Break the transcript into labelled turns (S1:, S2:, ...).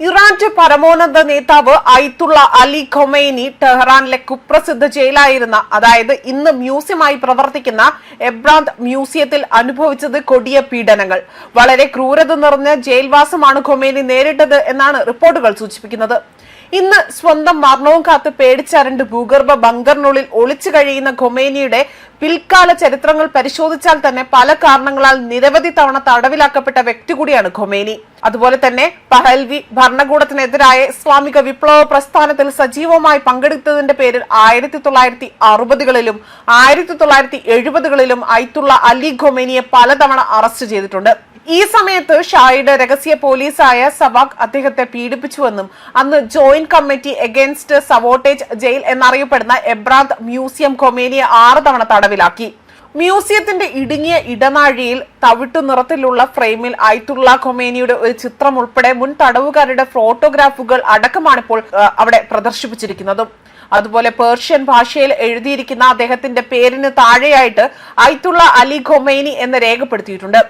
S1: ഇറാന്റെ പരമോന്നത നേതാവ് ഐത്തുള്ള അലി ഖൊമൈനി ടെഹ്റാനിലെ കുപ്രസിദ്ധ ജയിലായിരുന്ന അതായത് ഇന്ന് മ്യൂസിയമായി പ്രവർത്തിക്കുന്ന എബ്രാന്ത് മ്യൂസിയത്തിൽ അനുഭവിച്ചത് കൊടിയ പീഡനങ്ങൾ. വളരെ ക്രൂരത നിറഞ്ഞ ജയിൽവാസമാണ് ഖൊമൈനി നേരിട്ടത് എന്നാണ് റിപ്പോർട്ടുകൾ സൂചിപ്പിക്കുന്നത്. ഇന്ന് സ്വന്തം മരണവും കാത്ത് പേടിച്ചരണ്ട് ഭൂഗർഭ ബങ്കറിനുള്ളിൽ ഒളിച്ചു കഴിയുന്ന ഖൊമേനിയുടെ പിൽക്കാല ചരിത്രങ്ങൾ പരിശോധിച്ചാൽ തന്നെ പല കാരണങ്ങളാൽ നിരവധി തവണ തടവിലാക്കപ്പെട്ട വ്യക്തി കൂടിയാണ് ഖൊമേനി. അതുപോലെ തന്നെ പഹൽവി ഭരണകൂടത്തിനെതിരായ ഇസ്ലാമിക വിപ്ലവ പ്രസ്ഥാനത്തിൽ സജീവമായി പങ്കെടുത്തതിന്റെ പേരിൽ ആയിരത്തി തൊള്ളായിരത്തി അറുപതുകളിലും ആയിരത്തി തൊള്ളായിരത്തി എഴുപതുകളിലും അയത്തുള്ള അലി ഖൊമേനിയെ പലതവണ അറസ്റ്റ് ചെയ്തിട്ടുണ്ട്. ഈ സമയത്ത് ഷായുടെ രഹസ്യ പോലീസായ സവാഖ് അദ്ദേഹത്തെ പീഡിപ്പിച്ചുവെന്നും അന്ന് joint committee against sabotage jail എന്നറിയപ്പെടുന്ന എബ്രാദ് മ്യൂസിയം കൊമേനിയെ ആറ് തവണ തടവിലാക്കി. മ്യൂസിയത്തിന്റെ ഇടുങ്ങിയ ഇടനാഴിയിൽ തവിട്ടു നിറത്തിലുള്ള ഫ്രെയിമിൽ ആയിട്ടുള്ള ഖൊമേനിയുടെ ഒരു ചിത്രം ഉൾപ്പെടെ മുൻ തടവുകാരുടെ ഫോട്ടോഗ്രാഫുകൾ അടക്കമാണ് ഇപ്പോൾ അവിടെ പ്രദർശിപ്പിച്ചിരിക്കുന്നതും. അതുപോലെ പേർഷ്യൻ ഭാഷയിൽ എഴുതിയിരിക്കുന്ന അദ്ദേഹത്തിന്റെ പേരിന് താഴെയായിട്ട് ആയിട്ടുള്ള അലി ഖൊമേനി എന്ന് രേഖപ്പെടുത്തിയിട്ടുണ്ട്.